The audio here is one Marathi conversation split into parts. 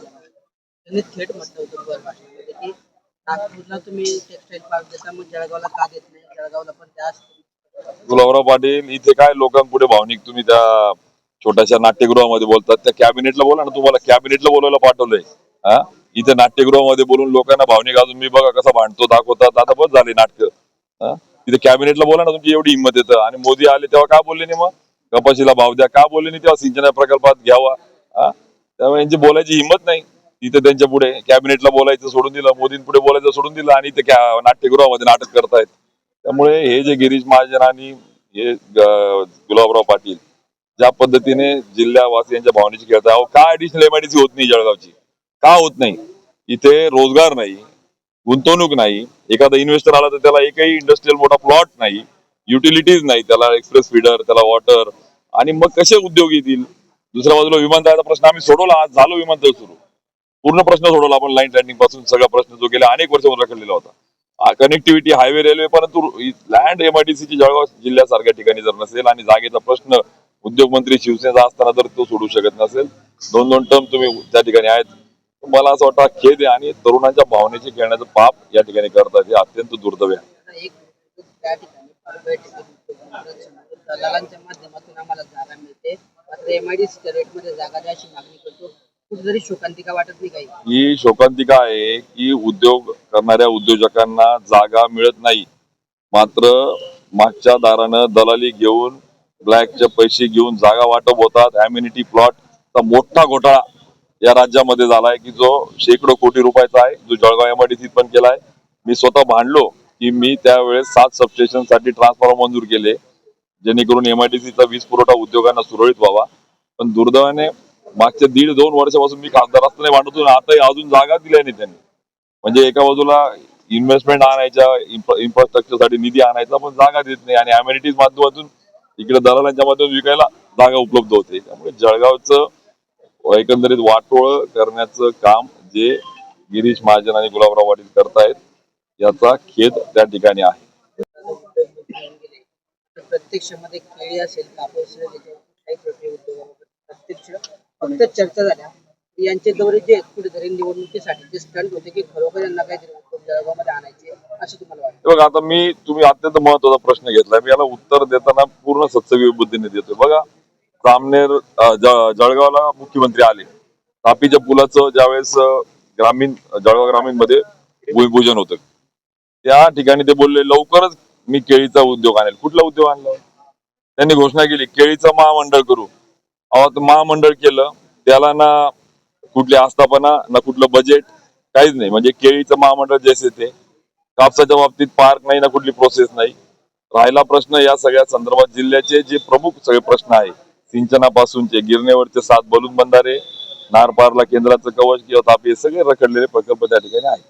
त्यांनी थेट म्हटलं होतं वर भाषणामध्ये की नागपूरला तुम्ही टेक्सटाईल पार्क देता मग जळगावला का देत नाही? जळगावला पण त्याच गुलाबराव पाटील इथे काय लोकांपुढे भावनिक तुम्ही त्या छोट्याशा नाट्यगृहामध्ये बोलतात त्या कॅबिनेटला बोला ना तुम्हाला कॅबिनेटला बोलायला पाठवलंय. हा? इथे नाट्यगृहामध्ये बोलून लोकांना भावनिक अजून मी बघा कसा भांडतो दाखवतात आता बस झाले नाटक. तिथे कॅबिनेटला बोला ना तुमची एवढी हिंमत येतं. आणि मोदी आले तेव्हा का बोलले नाही मग? कपाशीला भाव द्या. का बोलले नाही तेव्हा सिंचना प्रकल्पात घ्यावा? हा? त्यामुळे यांची बोलायची हिंमत नाही. इथे त्यांच्या पुढे कॅबिनेटला बोलायचं सोडून दिलं मोदीं पुढे बोलायचं सोडून दिलं आणि ते नाट्यगृहामध्ये नाटक करतायत. त्यामुळे हे जे गिरीश महाजन आणि हे गुलाबराव पाटील ज्या पद्धतीने जिल्हावासियांच्या भावनेची खेळतात आहे का ऍडिशनल एमआयडीसी होत नाही जळगावची. का होत नाही? इथे रोजगार नाही गुंतवणूक नाही एखादा इन्व्हेस्टर आला तर त्याला एकही इंडस्ट्रीयल मोठा प्लॉट नाही युटिलिटीज नाही त्याला एक्सप्रेस फीडर त्याला वॉटर आणि मग कसे उद्योग येतील? दुसऱ्या बाजूला विमानतळाचा प्रश्न आम्ही सोडवला आज झालो विमानतळ सुरू. पूर्ण प्रश्न सोडवला आपण लाईन लँडिंगपासून सगळा प्रश्न जो गेल्या अनेक वर्षावर रखडलेला होता. कनेक्टिव्हिटी हायवे रेल्वे परंतु लँड एमआयडीसीची जळगाव जिल्ह्यासारख्या ठिकाणी जर नसेल आणि जागेचा प्रश्न उद्योग मंत्री शिवसेनेचा असताना जर तो सोडू शकत नसेल दोन दोन टर्म तुम्ही त्या ठिकाणी आहेत. मला असं वाटतं खेद आहे आणि तरुणांच्या भावनेची खेळण्याचं पाप या ठिकाणी करतात. हे अत्यंत दुर्दैव आहे आता एक त्या ठिकाणी प्रायव्हेट दलालांच्या माध्यमातून आम्हाला जागा मिळते मात्र एमआयडीसीच्या रेटमध्ये जागा द्या अशी मागणी करतो. कुठेतरी शोकांतिका वाटत नाही काही. ही शोकांतिका आहे की उद्योग करणाऱ्या उद्योजकांना जागा मिळत नाही. मात्र मागच्या दारानं दलाली घेऊन ब्लॅकचे पैसे घेऊन जागा वाटप होतात. अम्युनिटी प्लॉटचा मोठा घोटाळा या राज्यामध्ये झालाय की जो शेकडो कोटी रुपयाचा आहे जो जळगाव एमआयडीसीत पण केलाय. मी स्वतः भांडलो की मी त्यावेळेस सात सबस्टेशनसाठी ट्रान्सफॉर्मर मंजूर केले. जेणेकरून एमआयडीसीचा वीज पुरवठा उद्योगांना सुरळीत व्हावा. पण दुर्दैवाने मागच्या दीड दोन वर्षापासून मी खासदार असताना भांडतो आताही आता अजून जागा दिल्या नाही त्यांनी. म्हणजे एका बाजूला इन्व्हेस्टमेंट आणायच्या इन्फ्रास्ट्रक्चरसाठी निधी आणायचा पण जागा देत नाही. आणि अम्युनिटीज माध्यमातून इकडे दलालांच्या माध्यमातून विकायला जागा उपलब्ध होते. त्यामुळे जळगावचं एकंदरीत वाटोळ करण्याचं काम जे गिरीश महाजन आणि गुलाबराव पाटील करतायत याचा खेद त्या ठिकाणी आहे. प्रत्यक्षामध्ये केळी असेल कापूस फक्त चर्चा झाल्या? यांचे दौरे जे कुठेतरी निवडणुकीसाठी जे स्टंट होते की खरोखर यांना काहीतरी जळगावमध्ये आणायचे असं तुम्हाला वाटतं? बघा आता मी तुम्ही अत्यंत महत्त्वाचा प्रश्न घेतलाय. मी याला उत्तर देताना पूर्ण सत्सवी बुद्धीने देतोय. बघा जामनेर जळगावला मुख्यमंत्री आले. तापीच्या पुलाचं ज्यावेळेस ग्रामीण जळगाव ग्रामीणमध्ये भूमिपूजन होतं. त्या ठिकाणी ते बोलले लवकरच मी केळीचा उद्योग आणेल. कुठला उद्योग आणला? त्यांनी घोषणा केली केळीचं महामंडळ करू. अहो महामंडळ केलं त्याला ना कुठली आस्थापना ना कुठलं बजेट काहीच नाही. म्हणजे केळीचं महामंडळ जैसे ते कापसाच्या बाबतीत पार्क नाही ना कुठली प्रोसेस नाही. राहिला प्रश्न या सगळ्या संदर्भात जिल्ह्याचे जे प्रमुख सगळे प्रश्न आहे सिंचनापासूनचे गिरणेवरचे सात बलून बंधारे नारपारला केंद्राचं कवच किंवा तापी हे सगळे रखडलेले प्रकल्प त्या ठिकाणी आहेत.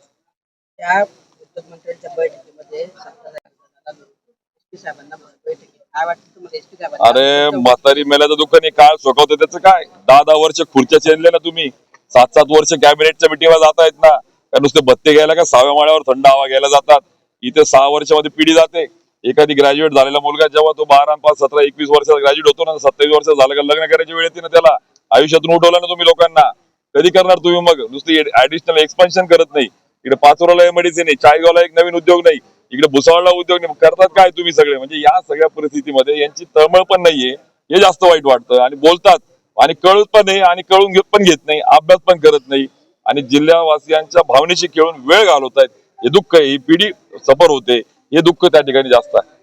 त्या उद्योगमंत्र्यांच्या बैठकीमध्ये सत्ताधारी साहेबांना बैठकी अरे म्हातारी मेल्याचं दुःख नाही. काळ सोकवतं त्याचं काय? दहा दहा वर्ष खुर्च्या चेनले ना तुम्ही. सात सात वर्ष कॅबिनेटच्या मिटिंगला जात आहेत ना. काय नुसते भत्ते घ्यायला का? सहाव्या माळ्यावर थंड हवा घ्यायला जातात. इथे सहा वर्षामध्ये पिढी जाते. एखादी ग्रॅज्युएट झालेला मुलगा जेव्हा तो बारा पाच सतरा एकवीस वर्षाचा ग्रॅज्युएट होतो ना सत्तावीस वर्ष झालं का लग्न करायची वेळ येते ना त्याला. आयुष्यातून उठवलं ना तुम्ही लोकांना. कधी करणार तुम्ही मग? नुसती ऍडिशनल एक्सपान्शन करत नाही. इकडे पाचोराला एमडीसी नाही चाळीगावला एक नवीन उद्योग नाही. इकडे भुसावळला उद्योग करतात काय तुम्ही सगळे? म्हणजे या सगळ्या परिस्थितीमध्ये यांची तळमळ पण नाहीये. हे जास्त वाईट वाटतं. आणि बोलतात. आणि कळत पण नाही आणि कळून घेत पण घेत नाही. अभ्यास पण करत नाही. आणि जिल्ह्यावासियांच्या भावनेशी खेळून वेळ घालवत आहेत हे दुःख ही पिढी सफर होते. हे दुःख त्या ठिकाणी जास्त आहे.